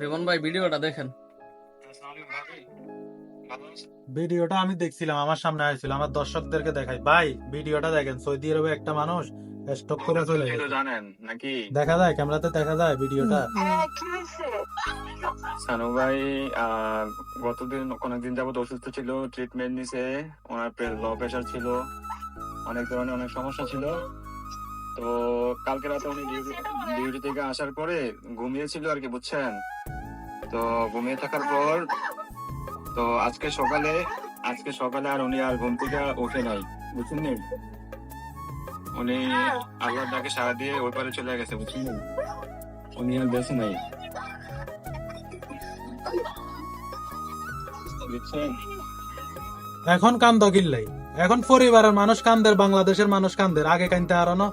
Raymond ভাই ভিডিওটা দেখেন। ভিডিওটা আমি দেখছিলাম আমার সামনে আসছিল আমার দর্শকদেরকে দেখাই। ভাই ভিডিওটা দেখেন সৌদি আরবে একটা মানুষ স্টক করে চলে জানেন নাকি? দেখা যায় ক্যামেরাতে দেখা যায় ভিডিওটা। সানু ভাই আহ, গতদিন অনেকদিন যাবত অসুস্থ ছিল ট্রিটমেন্ট নিছে ওনার লো প্রেশার ছিল অনেক ধরনের অনেক সমস্যা ছিল। তো কালকে রাতে উনি ডিউটি থেকে আসার পরে ঘুমিয়েছিল আর কি বুঝছেন? তো ঘুমিয়ে থাকার পর তো আজকে সকালে আজকে সকালে আর উনি আর ঘুম থেকে ওঠে নাই বুঝছেন উনি আল্লাহর ডাকে সারা দিয়ে ওই পারে চলে গেছে বুঝছেন উনি আর বেঁচে নাই। বুঝছেন? এখন কান্দ কিল্লাই এখন পরিবারের মানুষ কান্দের বাংলাদেশের মানুষ কান্দের। আগে কানতে আর না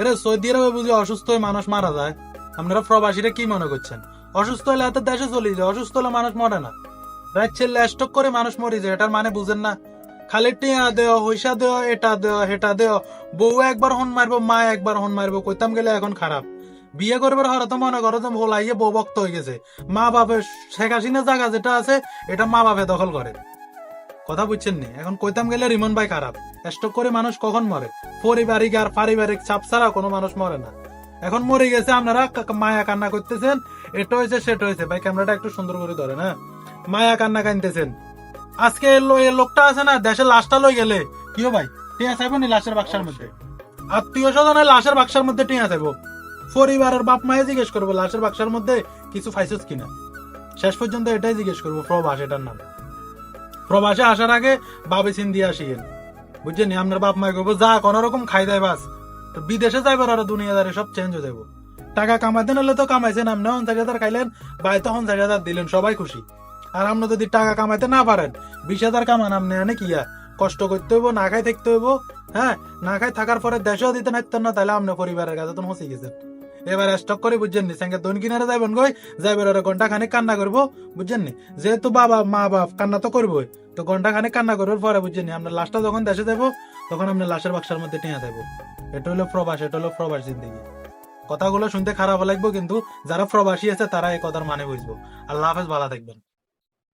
এরে সৌদি আরবে বুঝি অসুস্থ হয়ে মানুষ মারা যায়। আপনারা প্রবাসীরা কি মনে করছেন? অসুস্থ হলে এত দেশে চলে যায় অসুস্থ হলে মানুষ মরে না। রাত ছেলে স্টক করে মানুষ মরে যায়, এটার মানে বুঝেন না। খালি টিয়া দেও, হইসা দেও, এটা দেও, হেটা দেও। বউ একবার হন মারবো, মা একবার হন মারবো, কইতাম গেলে এখন খারাপ। বিয়ে করবার হরে তো মনে করো যে ভোলাইয়ে বউ বক্ত হয়ে গেছে। মা বাপের শেখ জায়গা যেটা আছে, এটা মা বাপে দখল করে। কথা বুঝছেন নি? এখন কইতাম গেলে রিমন ভাই খারাপ। স্টক করে মানুষ কখন মরে? পারিবারিক আর পারিবারিক চাপ ছাড়া কোনো মানুষ মরে না। এখন মরে গেছে, আপনারা মায়া কান্না করতেছেন, এটা হয়েছে, সেটা হয়েছে। ভাই, ক্যামেরাটা একটু সুন্দর করে ধরে না মায়া কান্না কানতেছেন আজকে লোকটা আছে না দেশের লাশটা লই গেলে। কিও ভাই? টিয়া চাইব নি লাশের বাক্সার মধ্যে? আত্মীয় স্বজনের লাশের বাক্সার মধ্যে টিয়া চাইব? পরিবারের বাপ মায়ে জিজ্ঞেস করব, লাশের বাক্সার মধ্যে কিছু ফাইসুস কিনা? শেষ পর্যন্ত এটাই জিজ্ঞেস করব প্রবাস এটার নাম। প্রবাসে আসার আগে বাবে চিন দিয়ে আসিয়েন। বুঝছেন? আপনার বাপ মায় করব যা কোন রকম খাই দেয় বাস। তো বিদেশে যাইবার আর দুনিয়াদারে সব চেঞ্জ হয়ে যাব। টাকা কামাইতে নাহলে তো কামাইছেন আপনি পঞ্চাশ হাজার খাইলেন, বাই তো পঞ্চাশ হাজার দিলেন, সবাই খুশি। আর আপনি যদি টাকা কামাইতে না পারেন, বিশ হাজার কামান আপনি আনে কি? কষ্ট করতে হইব, না খাই থাকতে হইব হ্যাঁ? না খাই থাকার পরে দেশেও দিতে নাইতেন না, তাহলে আপনার পরিবারের কাছে তো হসি গেছেন। এবার স্টক করে বুঝছেন নি সঙ্গে দোন কিনারে যাইবেন গই যাইবার আর ঘণ্টা খানিক কান্না করব বুঝছেন নি যেহেতু বাবা, মা, বাপ কান্না তো করবোই, তো ঘণ্টা খানিক কান্না করবার পরে বুঝছেন নি আমরা লাশটা যখন দেশে যাব তখন আমরা লাশের বাক্সার মধ্যে টেনে যাব এটা হলো প্রবাস, এটা হলো প্রবাস জিন্দগি। কথাগুলো শুনতে খারাপ লাগবো, কিন্তু যারা প্রবাসী আছে, তারা এই কথার মানে বুঝব। আল্লাহ হাফেজ, ভালো থাকবেন।